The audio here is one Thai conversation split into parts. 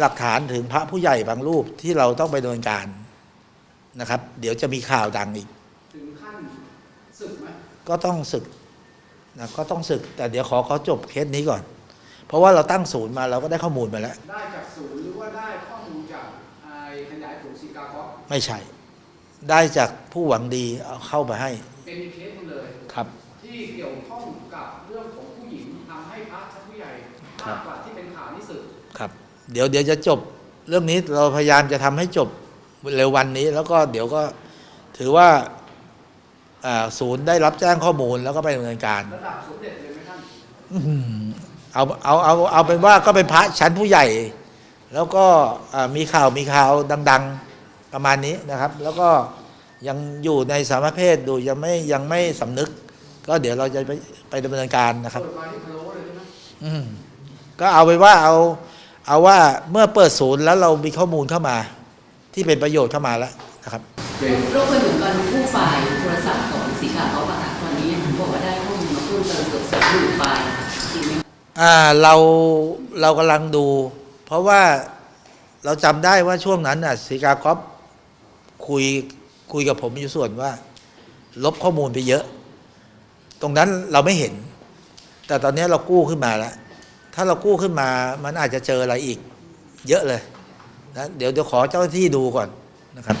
หลักฐานถึงพระผู้ใหญ่บางรูปที่เราต้องไปดำเนินการนะครับ เดี๋ยวจะมีข่าวดังอีก ถึงขั้นศึกไหมก็ต้องศึกนะก็ต้องศึก แต่เดี๋ยวขอเขาจบเคสนี้ก่อน เพราะว่าเราตั้งศูนย์มาเราก็ได้ข้อมูลมาแล้ว ได้จากศูนย์หรือว่าได้ข้อมูลจากไอ้ขยายผลสีกาคอฟไม่ใช่ ได้จากผู้หวังดีเอาเข้ามาให้ เป็นเคสหนึงเลยครับ ที่เกี่ยวข้องกับเรื่องของผู้หญิงทำให้พระชั้นผู้ใหญ่ครัมากบกว่าที่เป็นข่าวนี่สึกครับ เดี๋ยวเดี๋ยวจะจบ เรื่องนี้เราพยายามจะทำให้จบเร็ววันนี้ แล้วก็เดี๋ยวก็ถือว่าอ่าศูนย์ได้รับแจ้งข้อมูลแล้วก็ไปดำเนินการระดับสมเด็จเลยไหมท่านอื้อหือเอาเอาเอาเอาเป็นว่าก็เป็นพระชั้นผู้ใหญ่ แล้วก็อ่ามีข่าวมีข่าวดัง ๆประมาณนี้นะครับ แล้วก็ยังอยู่ในสามเพศดูยังไม่ยังไม่สำนึก ก็เดี๋ยวเราจะไปไปดำเนินการนะครับเปิดมาที่พะโล้เลยใช่ไหมอืมก็เอาไปนว่าเอา เอาว่าเมื่อเปิดศูนย์แล้วเรามีข้อมูลเข้ามา ที่เป็นประโยชน์เข้ามาแล้วนะครับโรคเคยเหมือนกันผู้ฝ่ายโทรศัพท์ของสีขาวเขาประกาศวันนี้ผมบอกว่าได้ข้อมูลมาเพิ่มเติมเกือบสองหมื่นไฟล์จริงไหมอ่าเราเรากำลังดู เพราะว่าเราจำได้ว่าช่วงนั้นน่ะสีกากอฟคุยคุยกับผมอยู่ส่วนว่า ลบข้อมูลไปเยอะ ตรงนั้นเราไม่เห็น แต่ตอนนี้เรากู้ขึ้นมาแล้ว ถ้าเรากู้ขึ้นมามันอาจจะเจออะไรอีก เยอะเลยนะเดี๋ยวเดี๋ยวขอเจ้าหน้าที่ดูก่อนนะครับ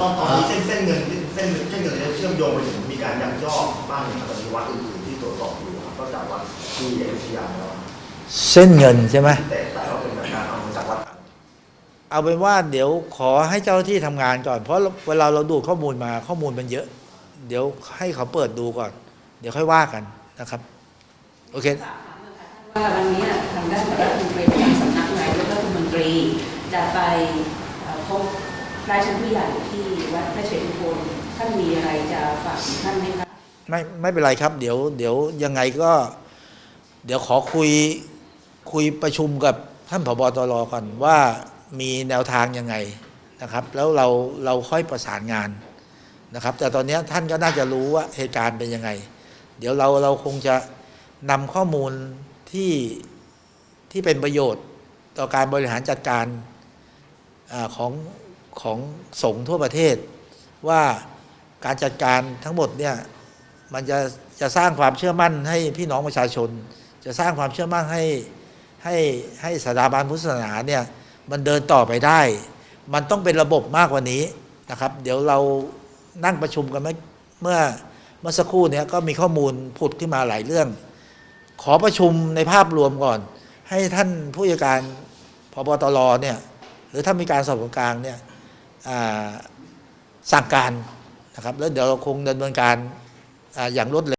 ตอนตอนนี้เส้นเส้นเงินเส้นเส้นเงินเนี่ยเชื่อมโยงไปถึงมีการยักยอกบ้างไหมครับตอนนี้วัดอื่นๆที่ตรวจสอบอยู่ครับก็จากวัดที่อยุธยาแล้วอะเส้นเงินใช่ไหมแต่แต่ว่าเป็นการเอามาจากวัดต่างเอาเป็นว่าเดี๋ยวขอให้เจ้าหน้าที่ทำงานก่อน เพราะเวลาเราดูข้อมูลมาข้อมูลมันเยอะ เดี๋ยวให้เขาเปิดดูก่อน เดี๋ยวค่อยว่ากันนะครับ โอเค ว่าวันนี้ทางด้านรัฐมนตรีสำนักนายกรัฐมนตรีจะไปพบราชผู้ใหญ่ที่วัดพระเชตุพนท่านมีอะไรจะฝากท่านไหมคะไม่ไม่เป็นไรครับ เดี๋ยวเดี๋ยวยังไงก็ เดี๋ยวขอคุยคุยประชุมกับท่านผบตรก่อนว่ามีแนวทางยังไงนะครับ แล้วเราเราค่อยประสานงานนะครับ แต่ตอนนี้ท่านก็น่าจะรู้ว่าเหตุการณ์เป็นยังไง เดี๋ยวเราเราคงจะนำข้อมูล ที่ที่เป็นประโยชน์ต่อการบริหารจัดการอของของสงฆ์ทั่วประเทศ ว่าการจัดการทั้งหมดเนี่ยมันจะจะสร้างความเชื่อมั่นให้พี่น้องประชาชน จะสร้างความเชื่อมั่นให้ให้ให้สถาบันพุทธศาสนาเนี่ยมันเดินต่อไปได้ มันต้องเป็นระบบมากกว่านี้นะครับ เดี๋ยวเรานั่งประชุมกันเมื่อเมื่อสักครู่เนี้ก็มีข้อมูลผุดขึ้นมาหลายเรื่อง ขอประชุมในภาพรวมก่อน ให้ท่านผู้จัดการพบตรเนี่ยหรือถ้ามีการสอบสวนกลางเนี่ยอ่าสั่งการนะครับแล้วเดี๋ยวเราคงดำเนินการอาอย่างรวดเร็ว